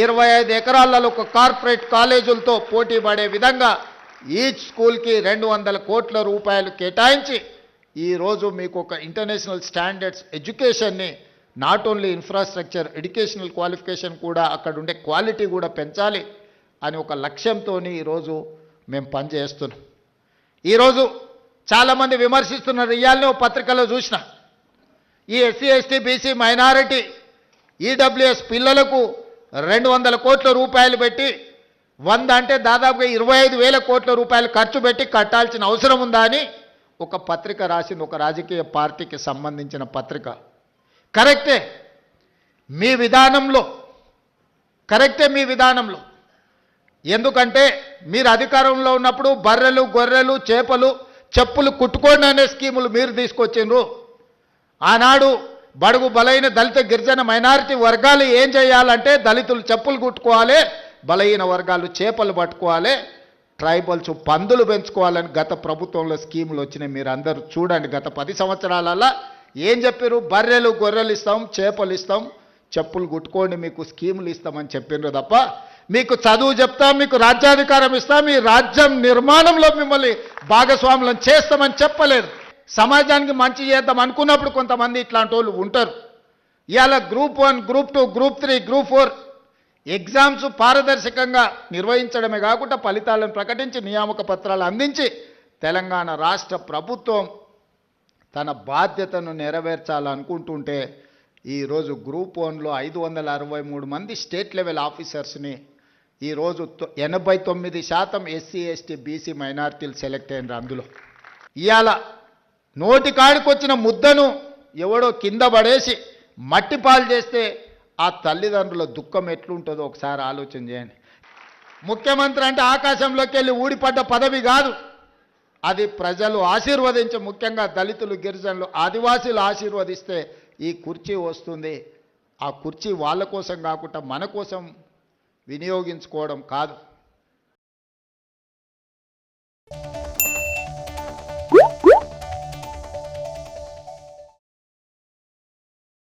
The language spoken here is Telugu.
ఇరవై ఐదు ఎకరాలలో ఒక కార్పొరేట్ కాలేజీలతో పోటీ పడే విధంగా ఈచ్ స్కూల్కి రెండు వందల కోట్ల రూపాయలు కేటాయించి ఈరోజు మీకు ఒక international standards ఎడ్యుకేషన్ని not only infrastructure educational qualification కూడా అక్కడ ఉండే క్వాలిటీ కూడా పెంచాలి అని ఒక లక్ష్యంతో ఈరోజు మేము పనిచేస్తున్నాం. ఈరోజు చాలామంది విమర్శిస్తున్న రియాల్ని పత్రికలో చూసిన. ఈ SC ST BC minority EWS పిల్లలకు రెండు వందల కోట్ల రూపాయలు పెట్టి వంద అంటే దాదాపుగా ఇరవై ఐదు వేల కోట్ల రూపాయలు ఖర్చు పెట్టి కట్టాల్సిన అవసరం ఉందా అని ఒక పత్రిక రాసింది ఒక రాజకీయ పార్టీకి సంబంధించిన పత్రిక. కరెక్టే మీ విధానంలో కరెక్టే మీ విధానంలో. ఎందుకంటే మీరు అధికారంలో ఉన్నప్పుడు బర్రెలు గొర్రెలు చేపలు చెప్పులు కుట్టుకోండి అనే స్కీములు మీరు తీసుకొచ్చిండ్రు. ఆనాడు బడుగు బలైన దళిత గిరిజన మైనారిటీ వర్గాలు ఏం చేయాలంటే దళితులు చెప్పులు కుట్టుకోవాలి బలహీన వర్గాలు చేపలు పట్టుకోవాలి ట్రైబల్స్ పందులు పెంచుకోవాలని గత ప్రభుత్వంలో స్కీములు వచ్చినాయి. మీరు అందరూ చూడండి గత పది సంవత్సరాలలో ఏం చెప్పారు బర్రెలు గొర్రెలు ఇస్తాం చేపలు ఇస్తాం చెప్పులు కుట్టుకోండి మీకు స్కీములు ఇస్తామని చెప్పిండ్రు తప్ప మీకు చదువు చెప్తాం మీకు రాజ్యాధికారం ఇస్తాం మీ రాజ్యం నిర్మాణంలో మిమ్మల్ని భాగస్వాములను చేస్తామని చెప్పలేదు. సమాజానికి మంచి చేద్దాం అనుకున్నప్పుడు కొంతమంది ఇట్లాంటి వాళ్ళు ఉంటారు. ఇవాళ group one group two group three group four exams పారదర్శకంగా నిర్వహించడమే కాకుండా ఫలితాలను ప్రకటించి నియామక పత్రాలు అందించి తెలంగాణ రాష్ట్ర ప్రభుత్వం తన బాధ్యతను నెరవేర్చాలనుకుంటుంటే ఈరోజు గ్రూప్ వన్లో ఐదు వందల అరవై మూడు మంది స్టేట్ లెవెల్ ఆఫీసర్స్ని ఈరోజు తొ- ఎనభై తొమ్మిది శాతం ఎస్సీ ఎస్టీ బీసీ మైనార్టీలు సెలెక్ట్ అయినారు అందులో. ఇవాళ నోటి కాడికొచ్చిన ముద్దను ఎవడో కింద పడేసి మట్టి పాలు చేస్తే ఆ తల్లిదండ్రుల దుఃఖం ఎట్లుంటుందో ఒకసారి ఆలోచన చేయండి. ముఖ్యమంత్రి అంటే ఆకాశంలోకి వెళ్ళి ఊడిపడ్డ పదవి కాదు. అది ప్రజలు ఆశీర్వదించి ముఖ్యంగా దళితులు గిరిజనులు ఆదివాసీలు ఆశీర్వదిస్తే ఈ కుర్చీ వస్తుంది. ఆ కుర్చీ వాళ్ళ కోసం కాకుండా మన కోసం వినియోగించుకోవడం కాదు.